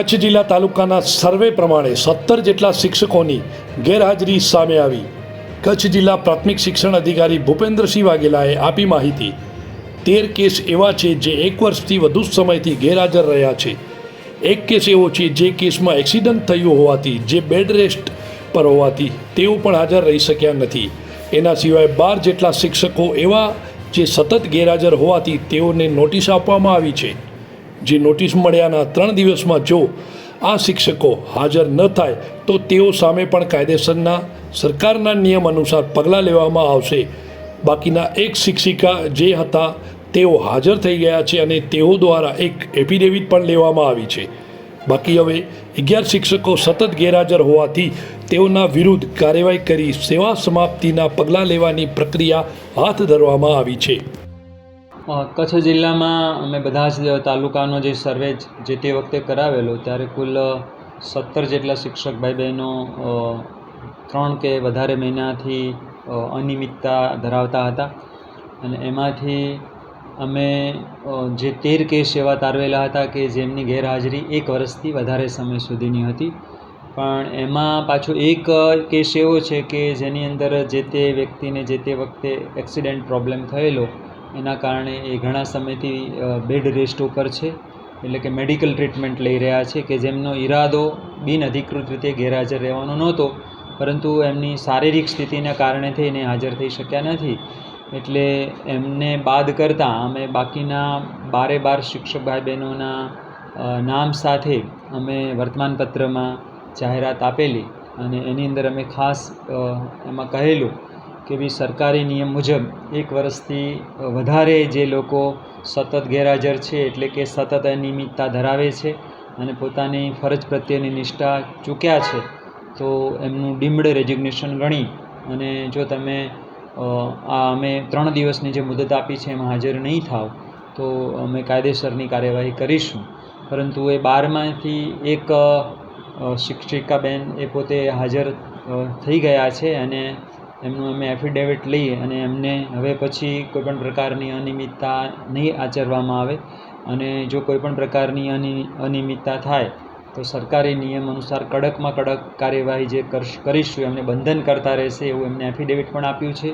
કચ્છ જિલ્લા તાલુકાના સર્વે પ્રમાણે સત્તર જેટલા શિક્ષકોની ગેરહાજરી સામે આવી. કચ્છ જિલ્લા પ્રાથમિક શિક્ષણ અધિકારી ભૂપેન્દ્રસિંહ વાઘેલાએ આપી માહિતી. તેર કેસ એવા છે જે એક વર્ષથી વધુ સમયથી ગેરહાજર રહ્યા છે. એક કેસ એવો છે જે કેસમાં એક્સિડન્ટ થયું હોવાથી જે બેડ રેસ્ટ પર હોવાથી તેઓ પણ હાજર રહી શક્યા નથી. એના સિવાય બાર જેટલા શિક્ષકો એવા જે સતત ગેરહાજર હોવાથી તેઓને નોટિસ આપવામાં આવી છે. જે નોટિસ મળ્યાના ત્રણ દિવસમાં જો આ શિક્ષકો હાજર ન થાય, તો તેઓ સામે પણ કાયદેસરના સરકારના નિયમ અનુસાર પગલાં લેવામાં આવશે. બાકીના એક શિક્ષિકા જે હતા, તેઓ હાજર થઈ ગયા છે અને તેઓ દ્વારા એક એફિડેવિટ પણ લેવામાં આવી છે. બાકી હવે અગિયાર શિક્ષકો સતત ગેરહાજર હોવાથી તેઓના વિરુદ્ધ કાર્યવાહી કરી સેવા સમાપ્તિના પગલાં લેવાની પ્રક્રિયા હાથ ધરવામાં આવી છે. કચ્છ જિલ્લામાં અમે બધા જ તાલુકાનો જે સર્વે જે તે વખતે કરાવેલો, ત્યારે કુલ સત્તર જેટલા શિક્ષક ભાઈ બહેનો ત્રણ કે વધારે મહિનાથી અનિયમિતતા ધરાવતા હતા. અને એમાંથી અમે જે તેર કેસ એવા તારવેલા હતા કે જેમની ગેરહાજરી એક વર્ષથી વધારે સમય સુધીની હતી. પણ એમાં પાછો એક કેસ એવો છે કે જેની અંદર જે તે વ્યક્તિને જે તે વખતે એક્સિડન્ટ પ્રોબ્લેમ થયેલો એના કારણે એ ઘણા સમયથી બેડ રેસ્ટ ઉપર છે. એટલે કે મેડિકલ ટ્રીટમેન્ટ લઈ રહ્યા છે કે જેમનો ઈરાદો બિનઅધિકૃત રીતે ગેરહાજર રહેવાનો નહોતો, પરંતુ એમની શારીરિક સ્થિતિના કારણે થઈને હાજર થઈ શક્યા નથી. એટલે એમને બાદ કરતાં અમે બાકીના બારે બાર શિક્ષક ભાઈ બહેનોના નામ સાથે અમે વર્તમાનપત્રમાં જાહેરાત આપેલી અને એની અંદર અમે ખાસ એમાં કહેલું કે ભાઈ સરકારી નિયમ મુજબ એક વર્ષથી વધારે જે લોકો સતત ગેરહાજર છે એટલે કે સતત અનિયમિતતા ધરાવે છે અને પોતાની ફરજ પ્રત્યેની નિષ્ઠા ચૂક્યા છે, તો એમનું ડીમ્ડ રેજિગ્નેશન ગણી અને જો તમે આ અમે ત્રણ દિવસની જે મુદત આપી છે એમાં હાજર નહીં થાવ, તો અમે કાયદેસરની કાર્યવાહી કરીશું. પરંતુ એ બારમાંથી એક શિક્ષિકાબેન એ પોતે હાજર થઈ ગયા છે અને એમનું અમે એફિડેવિટ લઈ અને એમને હવે પછી કોઈપણ પ્રકારની અનિયમિતતા નહીં આચરવામાં આવે. અને જો કોઈપણ પ્રકારની અનિ, અનિયમિતતા થાય, તો સરકારી નિયમ અનુસાર કડકમાં કડક કાર્યવાહી જે કરીશું એમને બંધન કરતા રહેશે એવું એમને એફિડેવિટ પણ આપ્યું છે.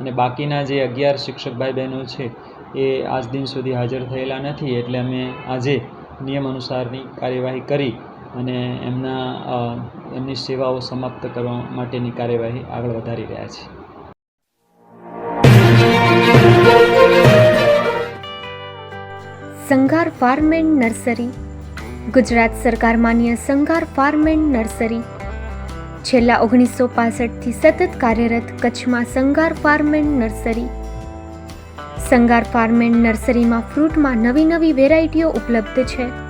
અને બાકીના જે અગિયાર શિક્ષક ભાઈ બહેનો છે, એ આજ દિન સુધી હાજર થયેલા નથી. એટલે અમે આજે નિયમ અનુસારની કાર્યવાહી કરી અને એમના એમની સેવાઓ સમાપ્ત કરવા માટેની કાર્યવાહી આગળ વધારી રહ્યા છે. Sanghar farm and nursery, Gujarat સરકાર માન્ય સંઘાર ફાર્મ એન્ડ નર્સરી. છેલ્લા ઓગણીસો પાસઠથી સતત કાર્યરત કચ્છમાં Sanghar farm and nursery. Sanghar farm and નર્સરીમાં ફ્રૂટમાં નવી નવી વેરાયટીઓ ઉપલબ્ધ છે.